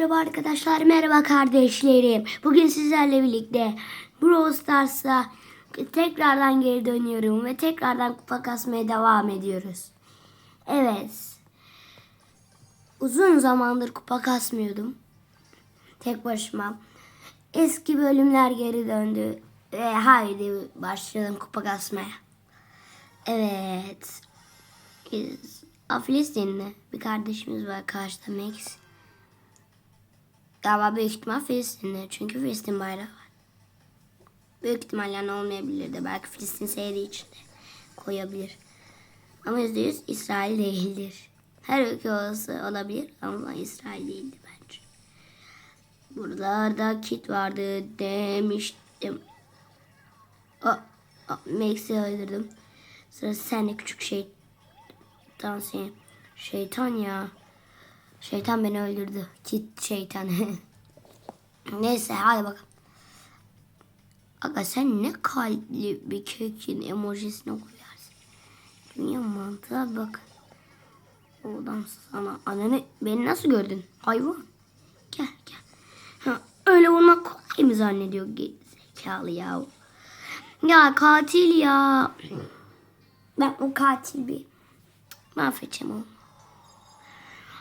Merhaba arkadaşlar, merhaba kardeşlerim. Bugün sizlerle birlikte Brawl Stars'a tekrardan geri dönüyorum ve tekrardan kupa kasmaya devam ediyoruz. Evet. Uzun zamandır kupa kasmıyordum. Tek başıma. Eski bölümler geri döndü ve haydi başlayalım kupa kasmaya. Evet. Biz bir kardeşimiz var karşıda Max. Galiba büyük ihtimal Filistinli. Çünkü Filistin bayrağı var. Büyük ihtimalle yani olmayabilir de. Belki Filistin sevdiği için de koyabilir. Ama yüzde yüz İsrail değildir. Her ülke olası olabilir ama İsrail değildi bence. Buralarda kit vardı demiştim. Aa, aa, Max'i öldürdüm. Sıra sende küçük şey. Şeytan ya. Şeytan beni öldürdü. Kit şeytan. Neyse hadi bakalım. Aga sen ne kalpli bir kekin emojisini koyarsın. Dünya mantığa bak. Oradan sana ananı beni nasıl gördün? Hayvan. Gel gel. Ha, öyle vurmak kolay mı zannediyor zekalı ya. Ya katil ya. Ben o katil bir mahvedeceğim onu.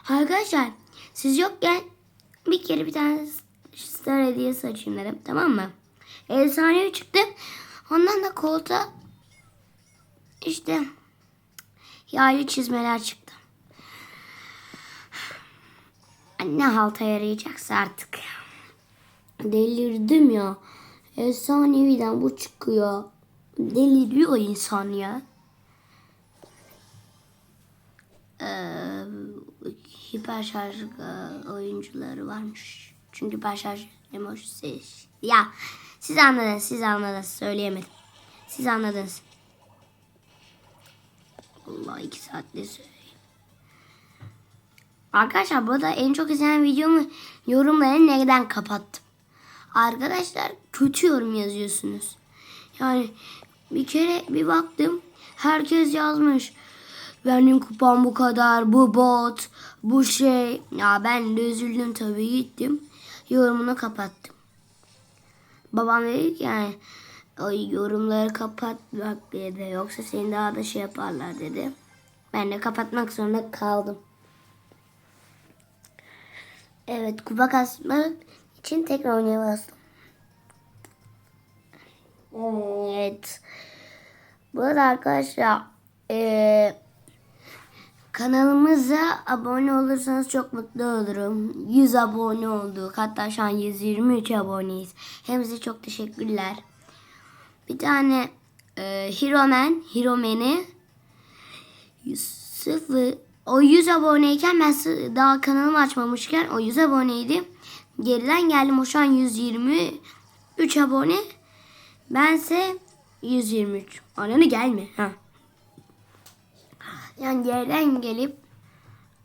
Arkadaşlar siz yokken bir kere bir tane star hediyesi açayım dedim tamam mı? Efsanevi çıktı. Ondan da koltuğa işte yaylı çizmeler çıktı. Ne halta yarayacaksa artık. Delirdim ya. Efsaneviden bu çıkıyor. Deliriyor insan ya. Ee, hiper şarj e, oyuncuları varmış. Çünkü hiper şarj emojisi. Ya siz anladınız, siz anladınız. Söyleyemedim. Siz anladınız. Allah iki saatte söyleyeyim. Arkadaşlar burada en çok izlenen videomu yorumları neden kapattım? Arkadaşlar kötü yorum yazıyorsunuz. Yani bir kere bir baktım herkes yazmış. Benim kupam bu kadar, bu bot, bu şey. Ya ben de üzüldüm tabii gittim. Yorumunu kapattım. Babam dedi ki yani o yorumları kapat bak dedi. Yoksa seni daha da şey yaparlar dedi. Ben de kapatmak zorunda kaldım. Evet kupa kasmak için tekrar oynaya. Evet. Bu arada arkadaşlar eee Kanalımıza abone olursanız çok mutlu olurum. 100 abone olduk. Hatta şu an 123 aboneyiz. Hepinize çok teşekkürler. Bir tane e, Hiromen, Hiromen'i 0 o 100 aboneyken ben daha kanalımı açmamışken o 100 aboneydi. Geriden geldim o şu an 123 abone. Bense 123. Ananı gelme. Ha. Yani yerden gelip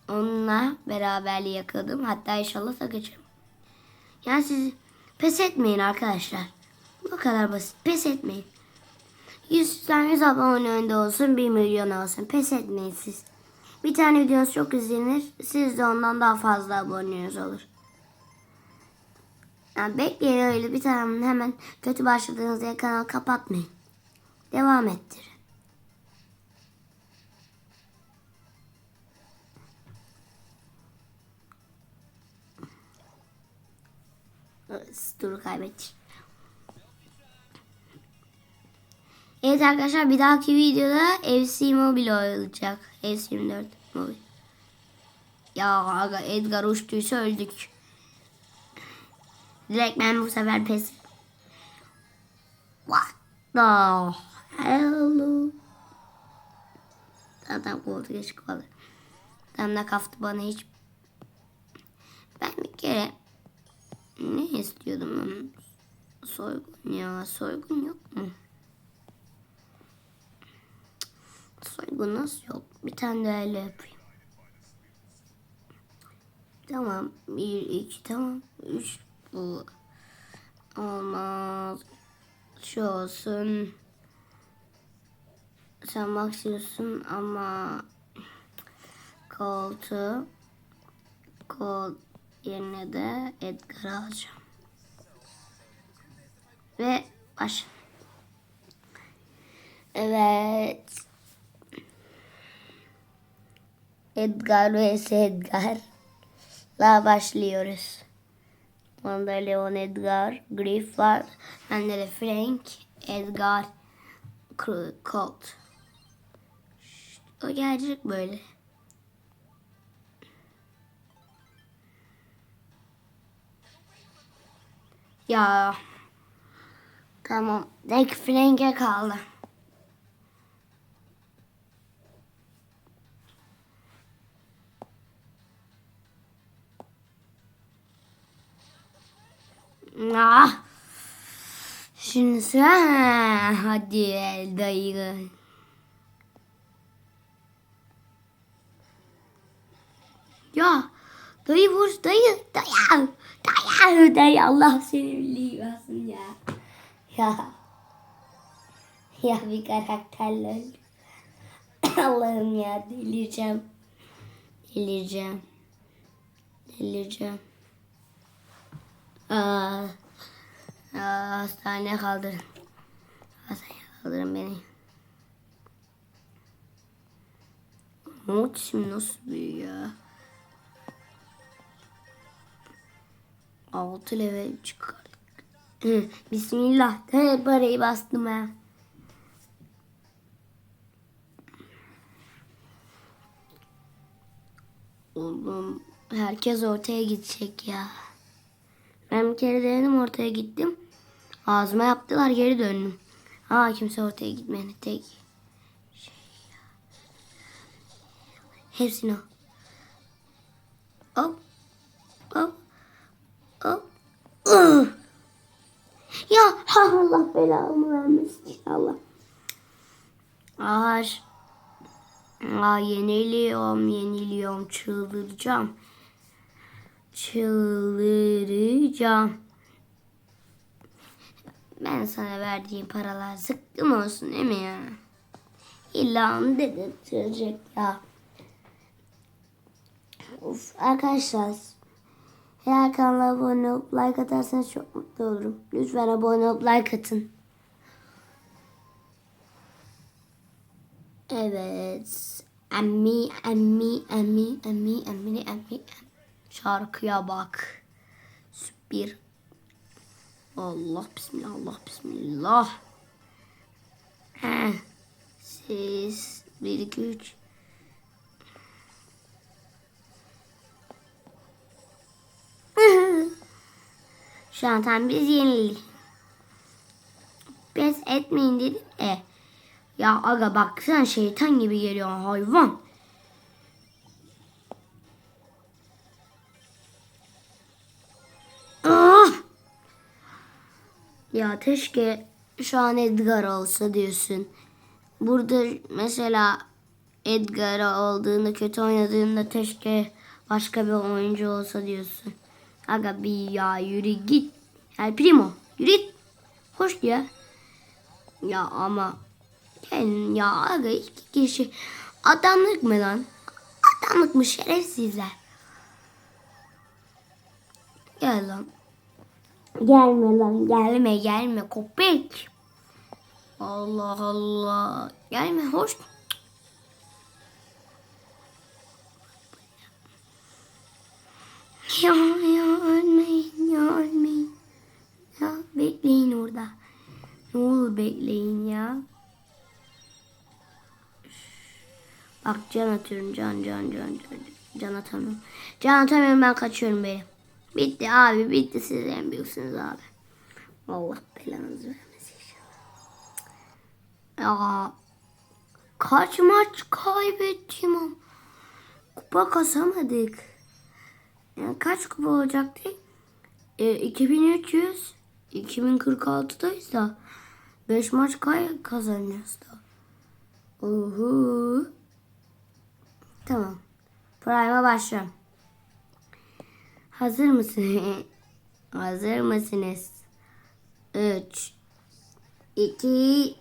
onunla beraberliği yakaladım. Hatta inşallah geçerim. Yani siz pes etmeyin arkadaşlar. Bu kadar basit. Pes etmeyin. 100 tane 100 abone önünde olsun 1 milyon olsun. Pes etmeyin siz. Bir tane videonuz çok izlenir. Siz de ondan daha fazla aboneniz olur. Yani bekleyin öyle bir tane hemen kötü başladığınız diye kanal kapatmayın. Devam ettirin. Turu kaybettik. Evet arkadaşlar bir dahaki videoda FC Mobile olacak. FC 24 Mobile. Ya aga Edgar uçtuysa öldük. Direkt ben bu sefer pes. What the hell? Zaten koltuk geç kaldı. Tam da kaftı bana hiç. Ben bir kere ne istiyordum ben? Soygun ya. Soygun yok mu? Soygun nasıl yok? Bir tane de öyle yapayım. Tamam. Bir, iki, tamam. Üç, bu. Olmaz. Şu olsun. Sen bak istiyorsun ama koltuğu kol yerine de Edgar'ı alacağım. Ve baş. Evet. Edgar vs Edgar'la başlıyoruz. Onda Leon Edgar, Griff var. Bende de Frank, Edgar, Colt. O gelecek böyle. Ya. Tamam. Tek Frank'e kaldı. Ah. Şimdi sıra hadi dayı. Ya dayı vur dayı dayı dayı dayı Allah seni bildiği versin ya. Ya. Ya bir karakterle öldü. Allah'ım ya delireceğim. Delireceğim. Delireceğim. Aa, aa, hastaneye kaldırın. Hastaneye kaldırın beni. Muhteşem nasıl büyüyor ya? Altı level çıkardık. Bismillah. He, parayı bastım ha. Oğlum herkes ortaya gidecek ya. Ben bir kere denedim ortaya gittim. Ağzıma yaptılar geri döndüm. Aa kimse ortaya gitmedi tek. Şey. Hepsini al. Belamı vermesin inşallah. Ağaç. Aa, yeniliyorum, yeniliyorum, çıldıracağım. Çıldıracağım. Ben sana verdiğim paralar zıkkım olsun değil mi ya? İlla dedirtecek ya. Of arkadaşlar. Eğer kanala abone olup like atarsanız çok mutlu olurum. Lütfen abone olup like atın. Evet. Emmi, emmi, emmi, emmi, emmi, emmi. Şarkıya bak. Süper. Allah bismillah, Allah bismillah. Heh. Siz, bir, iki, üç. Şu an tam biz yenildik. Pes etmeyin dedim. E. Ya aga bak sen şeytan gibi geliyor hayvan. Ah! Ya keşke şu an Edgar olsa diyorsun. Burada mesela Edgar olduğunda kötü oynadığında keşke başka bir oyuncu olsa diyorsun. Aga bir ya yürü git. El Primo yürü git. Hoş ya. Ya ama ben ya aga iki kişi adamlık mı lan? Adamlık mı şerefsizler? Gel lan. Gelme lan gelme gelme köpek. Allah Allah. Gelme hoş. Ya ya ölmeyin ya ölmeyin. Ya bekleyin orada. Ne olur bekleyin ya. Bak can atıyorum can can can can. Can atamıyorum. Can atamıyorum ben kaçıyorum beni. Bitti abi bitti siz en büyüksünüz abi. Allah belanızı vermesin inşallah. Ya kaç maç kaybettim kupa kasamadık. Yani kaç kupa olacaktı? E, 2300 2046'dayız da 5 maç kay kazanıyoruz da. Uhu. Tamam. Prime'a başlıyorum. Hazır mısın? Hazır mısınız? 3 2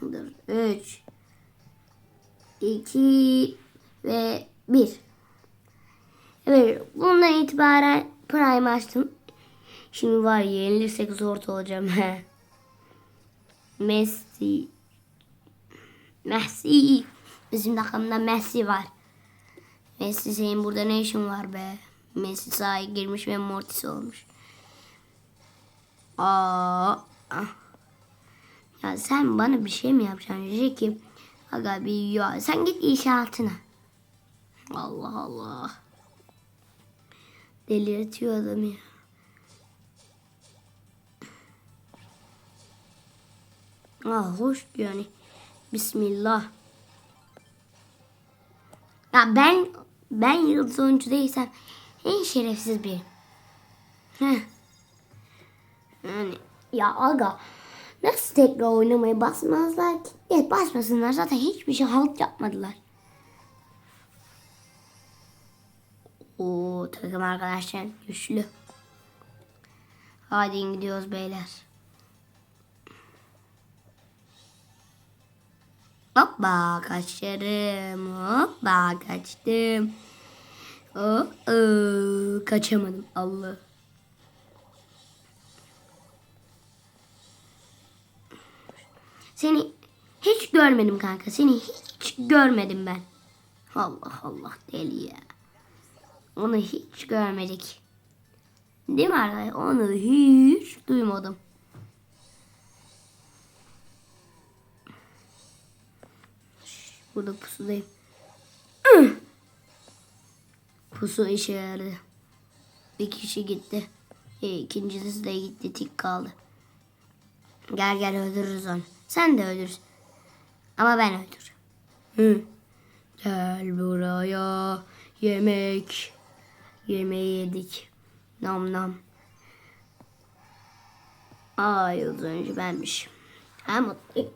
Dur. 3 2 ve 1 Evet, bundan itibaren Prime açtım. Şimdi var yenilirsek zor olacağım. Messi. Messi. Bizim takımda Messi var. Messi senin burada ne işin var be? Messi sahaya girmiş ve Mortis olmuş. Aa. ah. Ya sen bana bir şey mi yapacaksın Jackie? Aga bir ya sen git inşaatına. Allah Allah. Delirtiyor adam ya. Ah hoş yani. Bismillah. Ya ben ben yıldız oyuncu değilsem en şerefsiz bir. Heh. Yani ya aga nasıl tekrar oynamayı basmazlar ki? Evet basmasınlar zaten hiçbir şey halt yapmadılar. Oo takım arkadaşlar güçlü. Hadi gidiyoruz beyler. Hoppa kaçarım. Hoppa kaçtım. Oh, oh, kaçamadım Allah. Seni hiç görmedim kanka. Seni hiç görmedim ben. Allah Allah deli ya. Onu hiç görmedik. Değil mi arkadaşlar? Onu hiç duymadım. Burada pusudayım. Pusu işe yaradı. Bir kişi gitti. E, ikincisi de gitti. Tik kaldı. Gel gel öldürürüz onu. Sen de öldürürsün. Ama ben öldürürüm. Hı. Gel buraya. Yemek. Yemeği yedik. Nam nam. Aa yıldız önce benmiş. Ha mutluyum.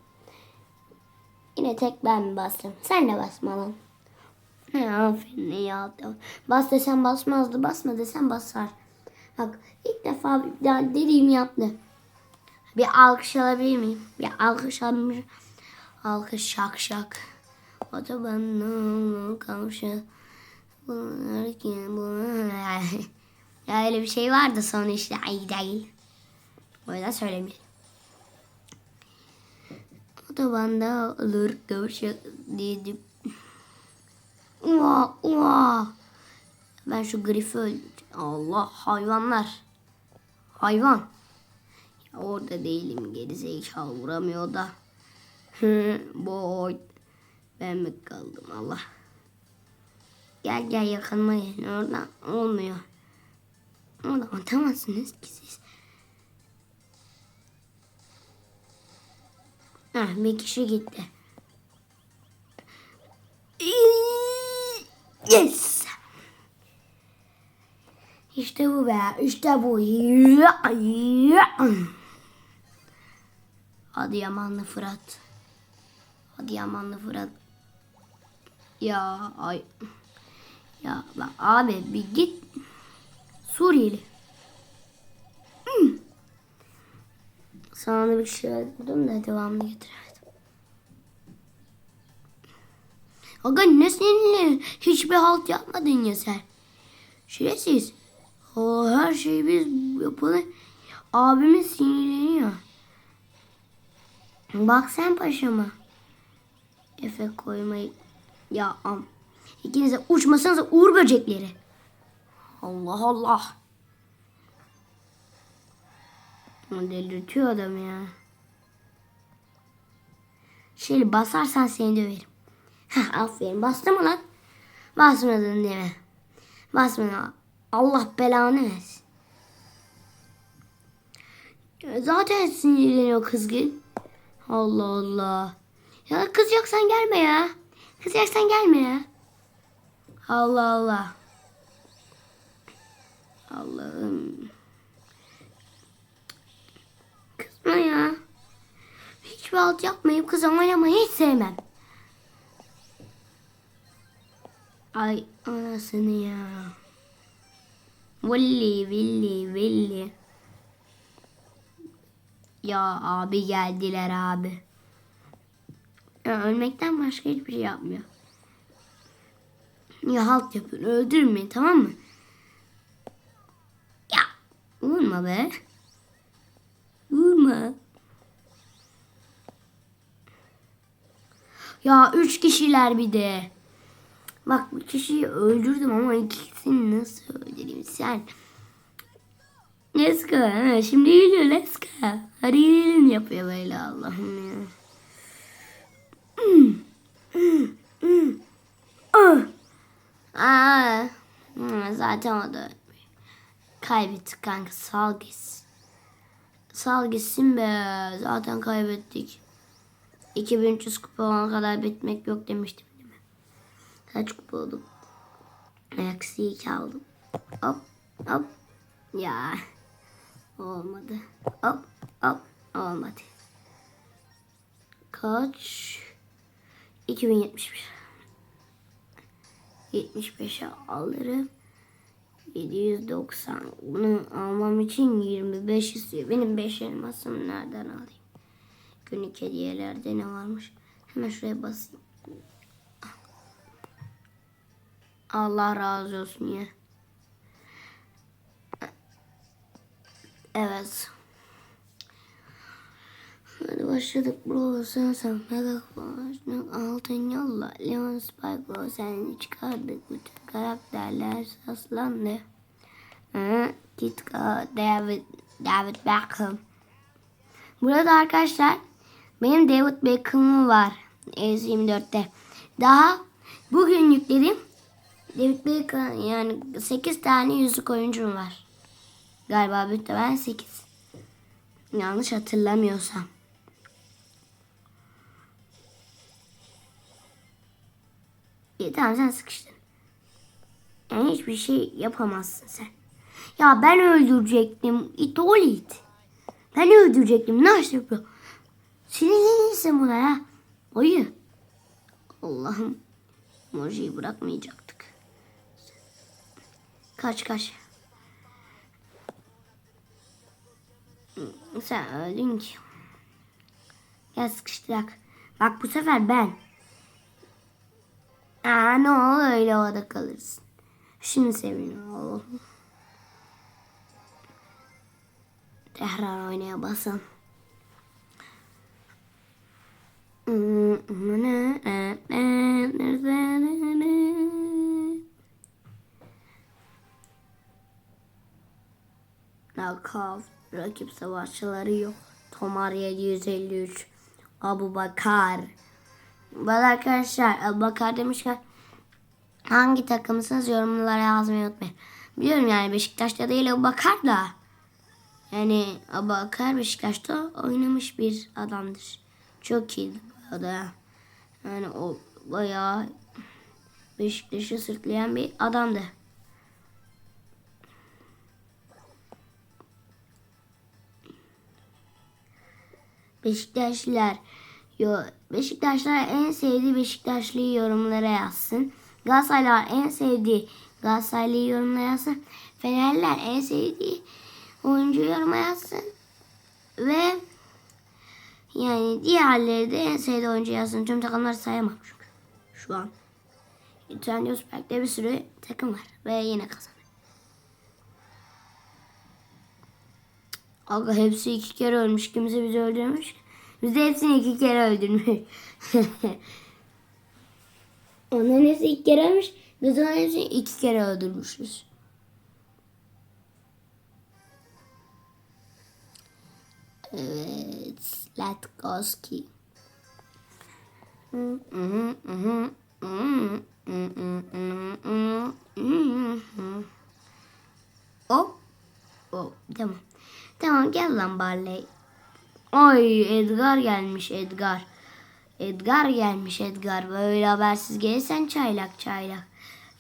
Yine tek ben bastım? Sen de basma lan. He, aferin yaptın. Bas desem basmazdı. Basma desem basar. Bak ilk defa dediğimi yaptı. Bir alkış alabilir miyim? Bir alkış alabilir Alkış şak şak. Otobanın kavuşu. Bunlar ki bunlar. Ya öyle bir şey vardı sonra işte ay değil. O yüzden söylemeyelim. Otobanda olur kavuşu dedim. Uva uva. Ben şu grifi öldüreceğim. Allah hayvanlar. Hayvan. Ya orada değilim geri zekalı vuramıyor da. Boy. Ben mi kaldım Allah. Gel gel yakınma gelin oradan olmuyor. Oradan atamazsınız ki siz. Heh, bir kişi gitti. Yes. İşte bu be. İşte bu. Adıyamanlı Fırat. Adıyamanlı Fırat. Ya ay. Ya bak abi bir git. Suriyeli. Hmm. Sana bir şey dedim de devamını getiremedim. Aga ne seninle hiçbir halt yapmadın ya sen. Şerefsiz. O her şeyi biz yapalım. Abimiz sinirleniyor. Bak sen paşama. Efe koymayı. Ya am. İkiniz de uçmasanız uğur böcekleri. Allah Allah. Delirtiyor adam ya. Şöyle basarsan seni döverim. Heh, aferin. Bastı mı lan? Basmadın mi? Basmadın. Allah belanı versin. Zaten sinirleniyor kızgın. Allah Allah. Ya kızacaksan gelme ya. Kızacaksan gelme ya. Allah Allah. Allah'ım. Kızma ya. Hiçbir alt yapmayıp kız oynamayı hiç sevmem. Ay anasını ya. Villi villi villi. Ya abi geldiler abi. Ya ölmekten başka hiçbir şey yapmıyor. Ya halt yapın öldürmeyin tamam mı? Vurma be. Vurma. Ya üç kişiler bir de. Bak bir kişiyi öldürdüm ama ikisini nasıl öldüreyim sen? Let's go. Ha, şimdi geliyor let's go. Hadi gidelim yapıyor böyle Allah'ım ya. Hmm. Ah. Aa. Hmm, Zaten o da kaybettik kanka sal gitsin. Sal gitsin be. Zaten kaybettik. 2300 kupa olana kadar bitmek yok demiştim değil mi? Kaç kupa oldum? Eksi 2 aldım. Hop hop. Ya. Olmadı. Hop hop. Olmadı. Kaç? 2071. 75'e alırım. 790. Bunu almam için 25 istiyor. Benim 5 elmasımı nereden alayım? Günlük hediyelerde ne varmış? Hemen şuraya basayım. Allah razı olsun ya. Evet. Hadi başladık bro. Sen sen mega başlık altın yolla. Leon Spike seni çıkardık. Bütün karakterler saslandı. Hı, Kitka, David, David Beckham. Burada arkadaşlar benim David Beckham'ım var. S24'te. Daha bugün yükledim. David Beckham yani 8 tane yüzük oyuncum var. Galiba ben 8. Yanlış hatırlamıyorsam. İyi tamam sen sıkıştın. Yani hiçbir şey yapamazsın sen. Ya ben öldürecektim. İt ol it. Ben öldürecektim. Nasıl yapıyor? Sinirlenirsin buna ya. Ayı. Allah'ım. Emojiyi bırakmayacaktık. Kaç kaç. Sen öldün ki. Gel sıkıştırak. Bak bu sefer ben. Aa ne olur öyle orada kalırsın. Şimdi seviniyorum Allah'ım. Tekrar oynaya basalım. Nakaf rakip savaşçıları yok. Tomar 753 Abu Bakar. Bu arkadaşlar Abu Bakar demişken hangi takımsınız yorumlara yazmayı unutmayın. Biliyorum yani Beşiktaş'ta değil Abu Bakar da. Yani Abu Bakar Beşiktaş'ta oynamış bir adamdır. Çok iyi da. Yani o bayağı Beşiktaş'ı sırtlayan bir adamdı. Beşiktaşlılar yo Beşiktaşlılar en sevdiği Beşiktaşlıyı yorumlara yazsın. Galatasaraylılar en sevdiği Galatasaraylıyı yorumlara yazsın. Fenerliler en sevdiği oyuncu yoruma yazsın. Ve yani diğerleri de en sevdiği oyuncu yazsın. Tüm takımları sayamam çünkü. Şu an. Trendyol bir sürü takım var. Ve yine kazanır. Aga hepsi iki kere ölmüş. Kimse bizi öldürmüş. Biz de hepsini iki kere öldürmüş. Onların hepsi iki kere ölmüş. Biz onların hepsini iki kere öldürmüşüz. Evet. Latkoski. Hop. Hop. Tamam. Tamam gel lan Barley. Ay Edgar gelmiş Edgar. Edgar gelmiş Edgar. Böyle habersiz gelirsen çaylak çaylak.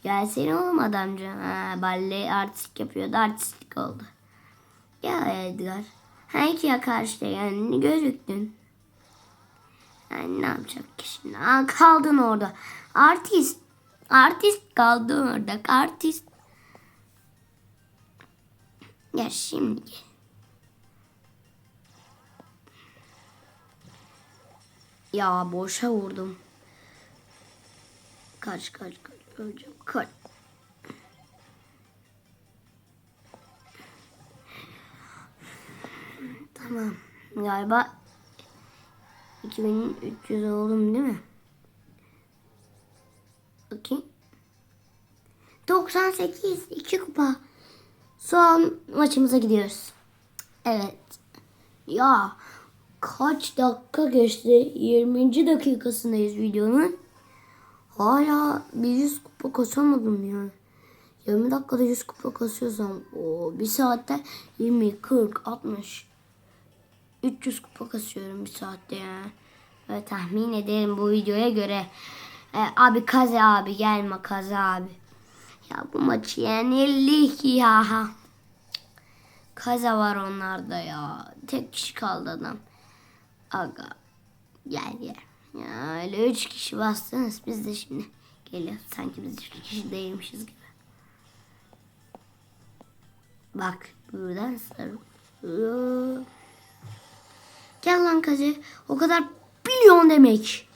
Gelsene oğlum adamcı. Ha, Barley artistik yapıyordu artistik oldu. Ya Edgar. Ha iki ya karşıda yani gözüktün. Yani ne yapacak ki şimdi? Aa, kaldın orada. Artist. Artist kaldın orada. Artist. Ya şimdi. Ya boşa vurdum. Kaç kaç kaç öleceğim kaç. Tamam. Galiba 2300 oldum değil mi? Bakayım. 98 2 kupa. Son maçımıza gidiyoruz. Evet. Ya kaç dakika geçti? 20. dakikasındayız videonun. Hala bir 100 kupa kasamadım ya. 20 dakikada 100 kupa kasıyorsam o bir saatte 20, 40, 60 300 kupa kasıyorum bir saatte ya. Ve tahmin ederim bu videoya göre. E, abi kaza abi gelme kaza abi. Ya bu maçı yenildik ya. Kaza var onlarda ya. Tek kişi kaldı adam. Aga. Gel gel. Ya öyle üç kişi bastınız. Biz de şimdi geliyoruz. Sanki biz üç kişi değilmişiz gibi. Bak buradan sarı. Gel lan kazı. O kadar milyon demek.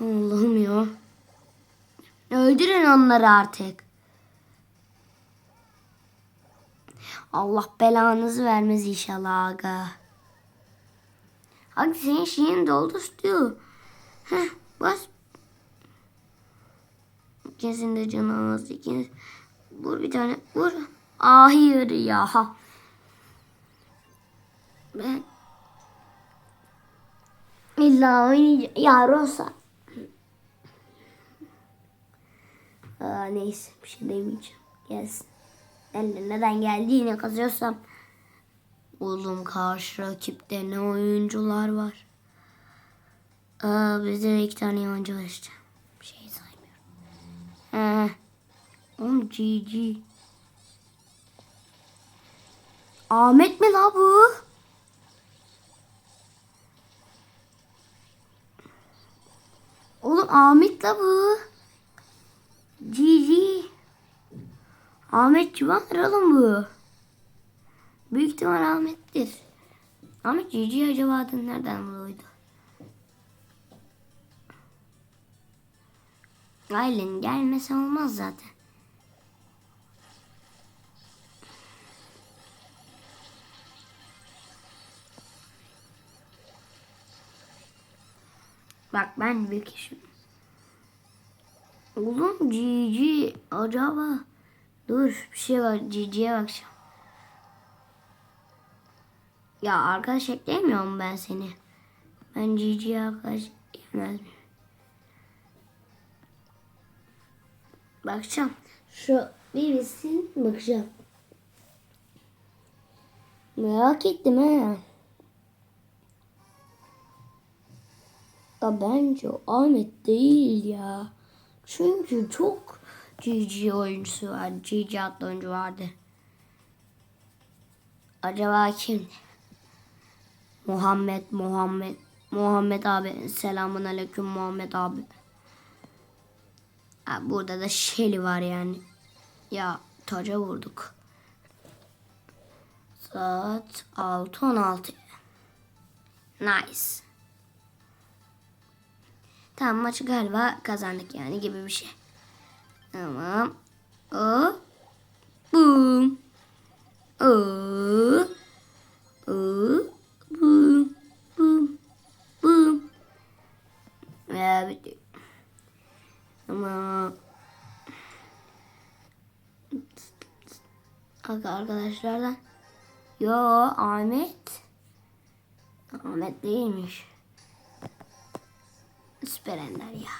Allah'ım ya. Öldürün onları artık. Allah belanızı vermez inşallah aga. Aga senin şeyin doldu diyor. Heh bas. İkinizin de canı az. İkiniz. Vur bir tane. Vur. Ah hayır ya. Ben İlla oynayacağım. Ya Rosa. Aa, neyse bir şey demeyeceğim. Gelsin. De neden geldiğini kazıyorsam. Oğlum karşı rakipte ne oyuncular var. Aa, bizde de iki tane yabancı var işte. Bir şey saymıyorum. He. Oğlum GG. Ahmet mi la bu? Oğlum Ahmet la bu. Cici. Ahmet Civan'dır oğlum bu. Büyük ihtimal Ahmet'tir. Ahmet Cici acaba adını nereden buluydu? Ailen gelmese olmaz zaten. Bak ben bir kişi. Oğlum Cici acaba dur bir şey var Cici'ye bakacağım. Ya arkadaş ekleyemiyorum ben seni. Ben Cici'ye arkadaş yemez miyim? Bakacağım. Şu bir bitsin bakacağım. Merak ettim he. Ya bence Ahmet değil ya. Çünkü çok GG oyuncusu vardı. GG adlı oyuncu vardı. Acaba kim? Muhammed, Muhammed, Muhammed abi. Selamun aleyküm Muhammed abi. Ha, burada da Shelly var yani. Ya taca vurduk. Saat 6.16. Nice. Tamam maçı galiba kazandık yani gibi bir şey. Tamam. O. Boom. O. O. Boom. Boom. Ve bitti. Ama arkadaşlardan Yo Ahmet Ahmet değilmiş Süper Ender ya.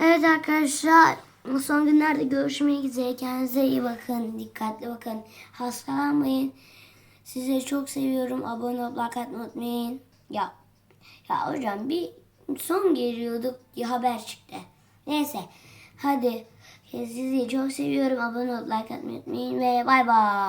Evet arkadaşlar. Son günlerde görüşmek üzere. Kendinize iyi bakın. Dikkatli bakın. Hastalanmayın. Sizleri çok seviyorum. Abone olup like atmayı unutmayın. Ya, ya hocam bir son geliyorduk. Ya haber çıktı. Neyse. Hadi. Sizi çok seviyorum. Abone olup like atmayı unutmayın. Ve bay bay.